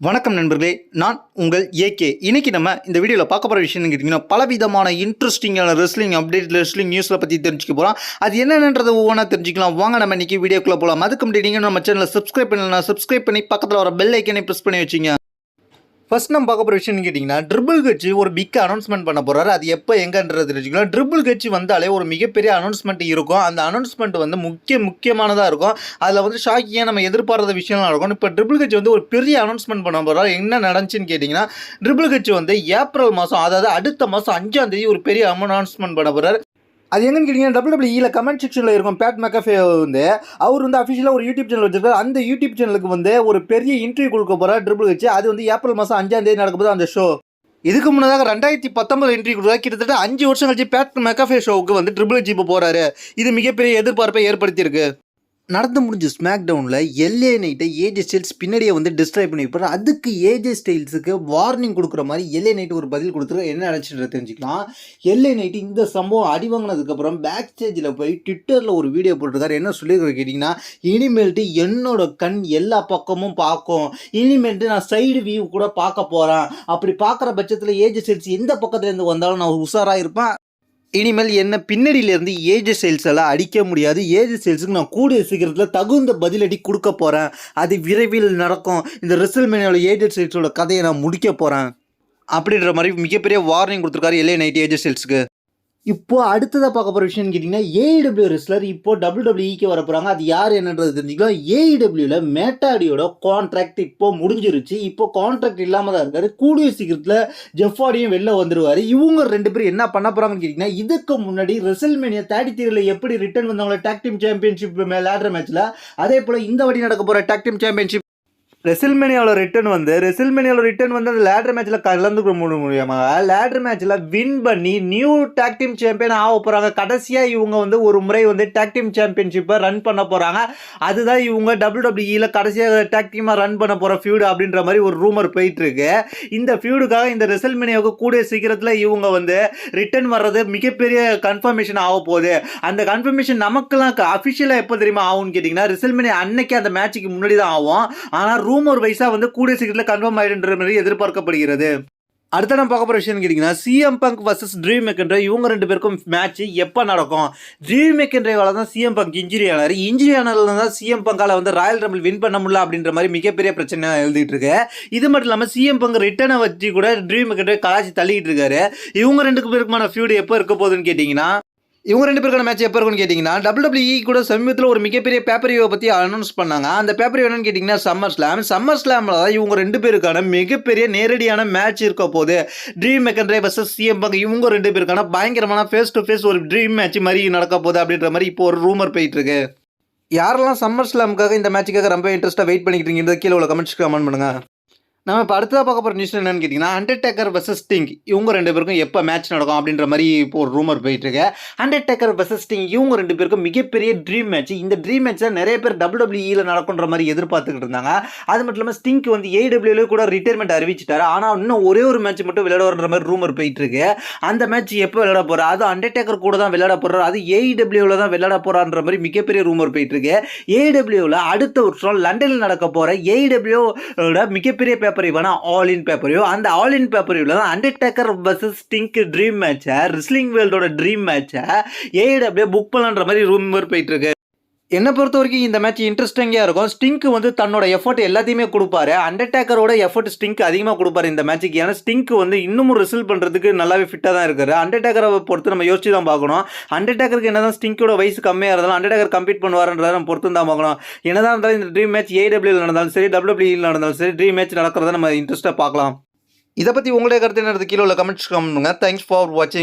வணக்கம் நண்பர்களே நான் உங்கள் ஏகே இன்றைக்கி நம்ம இந்த வீடியோவில் பார்க்க போகிற விஷயம் கேட்டிங்கன்னா பலவிதமான இன்ட்ரெஸ்டிங்கான ரெஸ்லிங் அப்டேட் ரெஸ்லிங் நியூஸில் பற்றி தெரிஞ்சுக்க போகிறோம் அது என்னென்னன்றதை ஒவ்வொன்றா தெரிஞ்சுக்கலாம். வாங்க நம்ம இன்னைக்கு வீடியோக்குள்ளே போகலாம் அதுக்கு முன்னாடி நீங்கள் நம்ம சேனலை சப்ஸ்கிரைப் பண்ணலாம் சப்ஸ்கிரைப் பண்ணி பக்கத்தில் வர பெல் ஐக்கனை ப்ரெஸ் பண்ணி வச்சிங்க. ஃபர்ஸ்ட் நம்ம பார்க்க போகிற விஷயம்னு கேட்டிங்கன்னா ட்ரிபிள் கட்சி ஒரு பிக் அனௌன்ஸ்மெண்ட் பண்ண போகிறாரு அது எப்போ எங்கன்றது தெரிஞ்சுக்கலாம் ட்ரிபிள் கட்சி வந்தாலே ஒரு மிகப்பெரிய அனௌன்ஸ்மெண்ட் இருக்கும். அந்த அனௌன்ஸ்மெண்ட் வந்து முக்கிய முக்கியமானதாக இருக்கும். அதில் வந்து ஷாக்கியாக நம்ம எதிர்பாராத விஷயம்லாம் இருக்கும் இப்போ ட்ரிபிள் கட்சி வந்து ஒரு பெரிய அனௌன்ஸ்மெண்ட் பண்ண போகிறாரு என்ன நடந்துச்சுன்னு கேட்டிங்கன்னா ட்ரிபிள் கட்சி வந்து ஏப்ரல் மாதம் அதாவது அடுத்த மாதம் அஞ்சாம் தேதி ஒரு பெரிய அனௌன்ஸ்மெண்ட் பண்ண போகிறாரு அது எங்கன்னு கேட்டிங்கன்னா டபிள்யூடபிள்யூல கமெண்ட் செக்ஷனில் இருக்கும். பேட் மெக்கஃபே வந்து அவர் வந்து அஃபிஷியலாக ஒரு யூடியூப் சேனல் வச்சிருக்காரு. அந்த யூடியூப் சேனலுக்கு வந்து ஒரு பெரிய இன்டர்வியூ கொடுக்க போகிறார் ட்ரிபிள் வச்சு அது வந்து ஏப்ரல் மாதம் அஞ்சாம் தேதி நடக்கும்போது அந்த ஷோ இதுக்கு முன்னதாக ரெண்டாயிரத்தி பத்தொன்பது என்ட்ரி கொடுத்தா கிட்டத்தட்ட அஞ்சு வருஷம் கழிச்சு பேட் மெக்கஃபே ஷோவுக்கு வந்து ட்ரிபிள் ஜி இப்போ போகிறாரு இது மிகப்பெரிய எதிர்பார்ப்பை ஏற்படுத்தியிருக்கு. நடந்து முடிஞ்ச ஸ்மாக் டவுனில் எல்ஏ நைட்டை ஏஜே ஸ்டைல்ஸ் பின்னாடியே வந்து டிஸ்ட்ராய் பண்ணி வைப்பாரு. அதுக்கு ஏஜே ஸ்டைல்ஸுக்கு வார்னிங் கொடுக்குற மாதிரி எல்ஏ நைட் ஒரு பதில் கொடுத்துரு. என்ன நினச்சிட்டு தெரிஞ்சுக்கலாம். எல்ஏ நைட்டு இந்த சம்பவம் அடி வாங்கினதுக்கப்புறம் பேக் ஸ்டேஜில் போய் ட்விட்டரில் ஒரு வீடியோ போட்டிருக்காரு. என்ன சொல்லியிருக்காரு கேட்டிங்கன்னா இனிமேல்ட்டு என்னோட கண் எல்லா பக்கமும் பார்க்கும். இனிமேல்ட்டு நான் சைடு வியூ கூட பார்க்க போகிறேன் அப்படி பார்க்குற பட்சத்தில் ஏஜ் ஸ்டைல்ஸ் எந்த பக்கத்துலேருந்து வந்தாலும் நான் உஷாராக இருப்பேன். இனிமேல் என்ன பின்னாடியிலேருந்து ஏஜ் சேல்ஸ் எல்லாம் அடிக்க முடியாது. ஏஜ் சேல்ஸுக்கு நான் கூடிய சீக்கிரத்தில் தகுந்த பதிலடி கொடுக்க போகிறேன் அது விரைவில் நடக்கும். இந்த ரெசல்மேனியோட ஏஜ் சேல்ஸோட கதையை நான் முடிக்க போகிறேன் அப்படின்ற மாதிரி மிகப்பெரிய வார்னிங் கொடுத்துருக்காரு எல்ஏ நைட் ஏஜ் சேல்ஸுக்கு இப்போ அடுத்ததாக பார்க்க போகிற விஷயம்னு கேட்டிங்கன்னா ஏஇடபிள்யூ ரெஸ்லர் இப்போ டபுள் டபிள்யூக்கு வர போகிறாங்க அது யார் என்னன்றது தெரிஞ்சுக்கலாம். ஏஇடபிள்யூவில் மேட்டாடியோட கான்ட்ராக்ட் இப்போ முடிஞ்சிருச்சு. இப்போ கான்ட்ராக்ட் இல்லாமல் தான் இருக்காரு. கூடிய சீக்கிரத்தில் ஜெஃபாடியும் வெளில வந்துருவார். இவங்க ரெண்டு பேரும் என்ன பண்ண போகிறாங்கன்னு கேட்டிங்கன்னா இதுக்கு முன்னாடி ரெசல்மேனியா தேர்ட்டி த்ரீல எப்படி ரிட்டர்ன் வந்தவங்கள டேக் டீம் சாம்பியன்ஷிப் லேடர் மேட்ச்சில் அதே போல் இந்த வாட்டி நடக்க போகிற டேக் டீம் சாம்பியன்ஷிப் ரெசில்மேனியாவில் ரிட்டர்ன் வந்து ரெசில்மேனியாவில் ரிட்டர்ன் வந்து அந்த லேட்ரு மேட்ச்சில் கலந்துக்க முடியும்? மூலியமாக லேட்ரு மேட்ச்சில் வின் பண்ணி நியூ டேக் டீம் சாம்பியன் ஆக போகிறாங்க கடைசியாக இவங்க வந்து ஒரு முறை வந்து டேக் டீம் சாம்பியன்ஷிப்பை ரன் பண்ண போகிறாங்க அதுதான் இவங்க டபிள்யூ டபிள்யூஇல கடைசியாக டேக் டீமாக ரன் பண்ண போகிற ஃபியூடு அப்படின்ற மாதிரி ஒரு ரூமர் போயிட்டுருக்கு. இந்த ஃபியூடுக்காக இந்த ரெசல்மேனியாவுக்கு கூடிய சீக்கிரத்தில் இவங்க வந்து ரிட்டர்ன் வர்றது மிகப்பெரிய கன்ஃபர்மேஷன் ஆக போகுது. அந்த கன்ஃபர்மேஷன் நமக்கெல்லாம் அஃபிஷியலாக எப்போ தெரியுமா ஆகும்னு கேட்டிங்கன்னா ரெசல்மேனியா அன்னைக்கு அந்த மேட்ச்சுக்கு முன்னாடி தான் ஆகும். ஆனால் ரூமர் வைஸாக வந்து கூடிய சீக்கிரத்தில் கன்ஃபார்ம் ஆயிடுன்ற மாதிரி எதிர்பார்க்கப்படுகிறது. அடுத்த நம்ம பார்க்க போகிற விஷயம் கேட்டிங்கன்னா CM Punk versus Drew McIntyre இவங்க ரெண்டு பேருக்கும் மேட்ச் எப்போ நடக்கும்? ட்ரீம் மெக்கன்ட்ரேவால் தான் சிஎம் பங்க் இன்ஜுரி ஆனார். இன்ஜுரி ஆனதுல தான் சிஎம் பங்கால் வந்து ராயல் ரம்பிள் வின் பண்ண முடியல அப்படின்ற மாதிரி மிகப்பெரிய பிரச்சனை எழுதிட்டு இருக்கு. இது மட்டும் இல்லாமல் சிஎம் பங்க் ரிட்டனை வச்சு கூட ட்ரீம் மெக்கன்ட்ரே கலாச்சி தள்ளிக்கிட்டு இருக்காரு. இவங்க ரெண்டு பேருக்குமான ஃபியூடு எப்போ இருக்க போகுதுன்னு கேட்டிங்கன்னா இவங்க ரெண்டு பேருக்கான மேட்ச் எப்போ இருக்குன்னு கேட்டிங்கன்னா டபிள்யூ கூட சமீபத்தில் ஒரு மிகப்பெரிய பேப்பர் வியூவை பற்றி அனௌன்ஸ் பண்ணாங்க. அந்த பேப்பர் ரிவ்யூ என்னன்னு கேட்டிங்கன்னா சம்மர் ஸ்லாம் சம்மர் ஸ்லாமில் தான் இவங்க ரெண்டு பேருக்கான மிகப்பெரிய நேரடியான மேட்ச் இருக்க போது Drew McIntyre versus CM Punk இவங்க ரெண்டு பேருக்கான பயங்கரமான ஃபேஸ் டு ஃபேஸ் ஒரு ட்ரீம் மேட்ச் மாதிரி நடக்க போகுது அப்படின்ற மாதிரி இப்போ ஒரு ரூமர் போயிட்டு இருக்கு. யாரெல்லாம் சம்மர் ஸ்லாமுக்காக இந்த மேட்சுக்காக ரொம்ப இன்ட்ரெஸ்ட்டாக வெயிட் பண்ணிக்கிட்டு இருக்கீங்க கீழே உள்ள கமெண்ட்ஸ் கமெண்ட் பண்ணுங்கள் நம்ம இப்போ அடுத்ததாக பார்க்க போகிற நியூஸ் என்னன்னு கேட்டிங்கன்னா அண்டர்டேக்கர் வெர்சஸ் ஸ்டிங் இவங்க ரெண்டு பேருக்கும் எப்போ மேட்ச் நடக்கும் அப்படின்ற மாதிரி இப்போ ஒரு ரூமர் போயிட்டுருக்கு அண்டர்டேக்கர் வெர்சஸ் ஸ்டிங் இவங்க ரெண்டு பேருக்கும் மிகப்பெரிய ட்ரீம் மேட்ச் இந்த ட்ரீம் மேட்ச்சை நிறைய பேர் டபிள்யூடபிள்யூஇல நடக்குன்ற மாதிரி எதிர்பார்த்துக்கிட்டு இருந்தாங்க. அது மட்டும் இல்லாமல் ஸ்டிங்க்கு வந்து ஏடபிள்யூல கூட ரிட்டைர்மெண்ட் அறிவிச்சிட்டாரு. ஆனால் இன்னும் ஒரே ஒரு மேட்ச் மட்டும் விளையாடுற மாதிரி ரூமர் போயிட்டுருக்கு அந்த மேட்ச் எப்போ விளையாட போறா அது அண்டர்டேக்கர் கூட தான் விளையாட போகிறார் அது ஏஇடபிள்யூவில் தான் விளையாட போகிறான்ற மாதிரி மிகப்பெரிய ரூமர் போயிட்டுருக்கு ஏடபிள்யூவில் அடுத்த வருஷம் லண்டனில் நடக்க போகிற ஏஇடபிள்யூட மிகப்பெரிய பேப்பர் இவனா? ஆல் இன் பேப்பர் அந்த ஆல் இன் பேப்பர் தான். அண்டர்டேக்கர் வர்சஸ் ஸ்டிங்க் ட்ரீம் மேட்சை ரிஸ்லிங் வேர்ல்டோட ட்ரீம் மேட்சை ஏஐடபிள்யூ புக் பண்ணலான்ற மாதிரி ரூம் போயிட்டு இருக்கு. என்னை பொறுத்த வரைக்கும் இந்த மேட்ச் இன்ட்ரெஸ்டிங்காக இருக்கும். ஸ்டிங்க் வந்து தன்னோட எஃபர்ட் எல்லாத்தையுமே கொடுப்பாரு. அண்டர்டேக்கரோட எஃபர்ட் ஸ்டிங்க் அதிகமாக கொடுப்பாரு இந்த மேட்ச்சுக்கு ஏன்னா ஸ்டிங்க் வந்து இன்னமும் ரிசல்ட் பண்ணுறதுக்கு நல்லாவே ஃபிட்டாக தான் இருக்காரு. அண்டர்டேக்கரை பொறுத்து நம்ம யோசிச்சு தான் பார்க்கணும். அண்டர்டேக்கருக்கு என்ன தான் ஸ்டிங்கோட வயசு கம்மியாக இருந்தாலும் அண்டர்டேக்கர் கம்ப்ளீட் பண்ணுவாருன்றதை நம்ம பொறுத்து தான் பார்க்கணும். என்னதான் இருந்தாலும் இந்த ட்ரீம் மேட்ச் ஏடபிள்யூவில் நடந்தாலும் சரி டபிள்யூபிள்யூவில் நடந்தாலும் சரி ட்ரீம் மேட்ச் நடக்கிறத நம்ம இன்ட்ரெஸ்ட்டாக பார்க்கலாம். இதை பற்றி உங்களுடைய கருத்து என்ன கீழே உள்ள கமெண்ட்ஸ் கமெண்ட் தேங்க்ஸ் ஃபார் வாட்சிங்